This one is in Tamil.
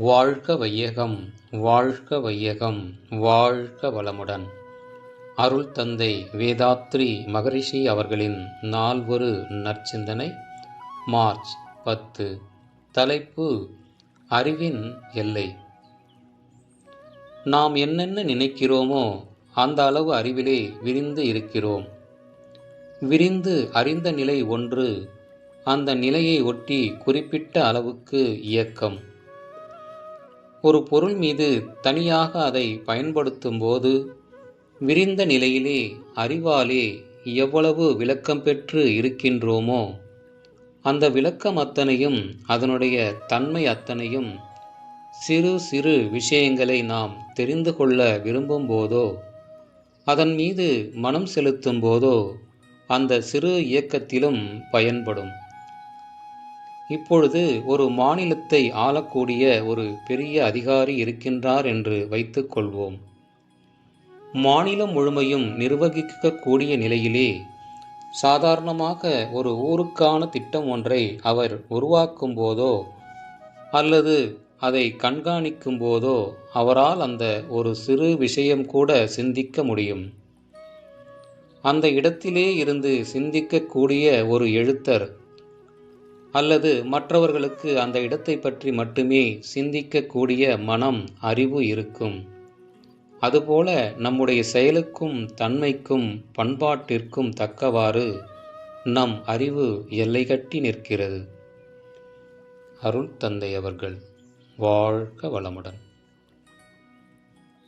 வாழ்க வையகம் வாழ்க வையகம் வாழ்க வளமுடன். அருள் தந்தை வேதாத்ரி மகரிஷி அவர்களின் நால்வரு நற்சிந்தனை மார்ச் பத்து. தலைப்பு அறிவின் எல்லை. நாம் என்னென்ன நினைக்கிறோமோ அந்த அளவு அறிவிலே விரிந்து இருக்கிறோம். விரிந்து அறிந்த நிலை ஒன்று அந்த நிலையை ஒட்டி குறிப்பிட்ட அளவுக்கு இயக்கம். ஒரு பொருள் மீது தனியாக அதை பயன்படுத்தும் போது விரிந்த நிலையிலே அறிவாலே எவ்வளவு விளக்கம் பெற்று இருக்கின்றோமோ அந்த விளக்கம் அத்தனையும் அதனுடைய தன்மை அத்தனையும் சிறு சிறு விஷயங்களை நாம் தெரிந்து கொள்ள விரும்பும் போதோ அதன் மீது மனம் செலுத்தும் போதோ அந்த சிறு இயக்கத்திலும் பயன்படும். இப்பொழுது ஒரு மாநிலத்தை ஆளக்கூடிய ஒரு பெரிய அதிகாரி இருக்கின்றார் என்று வைத்துக்கொள்வோம் மாநிலம் முழுமையும் நிர்வகிக்கக்கூடிய நிலையிலே சாதாரணமாக ஒரு ஊருக்கான திட்டம் ஒன்றை அவர் உருவாக்கும் போதோ அல்லது அதை கண்காணிக்கும் போதோ அவரால் அந்த ஒரு சிறு விஷயம் கூட சிந்திக்க முடியும். அந்த இடத்திலே இருந்து சிந்திக்கக்கூடிய ஒரு எழுத்தர் அல்லது மற்றவர்களுக்கு அந்த இடத்தை பற்றி மட்டுமே சிந்திக்கக்கூடிய மனம் அறிவு இருக்கும். அதுபோல நம்முடைய செயலுக்கும் தன்மைக்கும் பண்பாட்டிற்கும் தக்கவாறு நம் அறிவு எல்லை கட்டி நிற்கிறது. அருள் தந்தை அவர்கள் வாழ்க வளமுடன்.